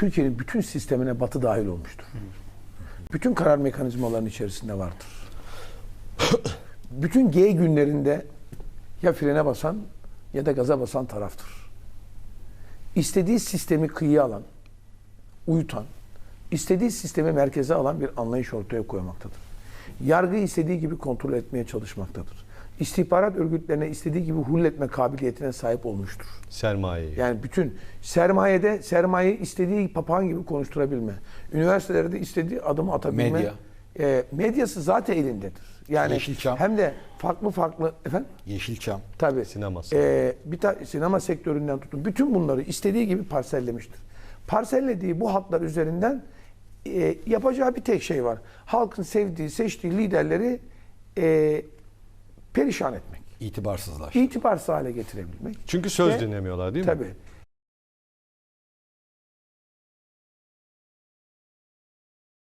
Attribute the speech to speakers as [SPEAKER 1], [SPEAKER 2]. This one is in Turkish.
[SPEAKER 1] Türkiye'nin bütün sistemine Batı dahil olmuştur. Bütün karar mekanizmalarının içerisinde vardır. bütün G günlerinde ya frene basan ya da gaza basan taraftır. İstediği sistemi kıyıya alan, uyutan, istediği sistemi merkeze alan bir anlayış ortaya koymaktadır. Yargı istediği gibi kontrol etmeye çalışmaktadır. İstihbarat örgütlerine istediği gibi hulletme kabiliyetine sahip olmuştur.
[SPEAKER 2] Sermayeyi.
[SPEAKER 1] Yani bütün sermayede sermayeyi istediği papağan gibi konuşturabilme. Üniversitelerde istediği adımı atabilme.
[SPEAKER 3] Medya.
[SPEAKER 1] E, medyası zaten elindedir. Yani
[SPEAKER 3] Yeşilçam.
[SPEAKER 1] hem de farklı farklı efendim
[SPEAKER 3] Yeşilçam.
[SPEAKER 1] tabii
[SPEAKER 2] Sineması.
[SPEAKER 1] e, bir ta- sinema sektöründen tutun bütün bunları istediği gibi parsellemiştir. Parsellediği bu hatlar üzerinden e, yapacağı bir tek şey var. Halkın sevdiği, seçtiği liderleri e, perişan etmek.
[SPEAKER 3] İtibarsızlaş.
[SPEAKER 1] İtibarsız hale getirebilmek.
[SPEAKER 2] Çünkü söz
[SPEAKER 1] Ve-
[SPEAKER 2] dinlemiyorlar değil mi?
[SPEAKER 1] Tabii.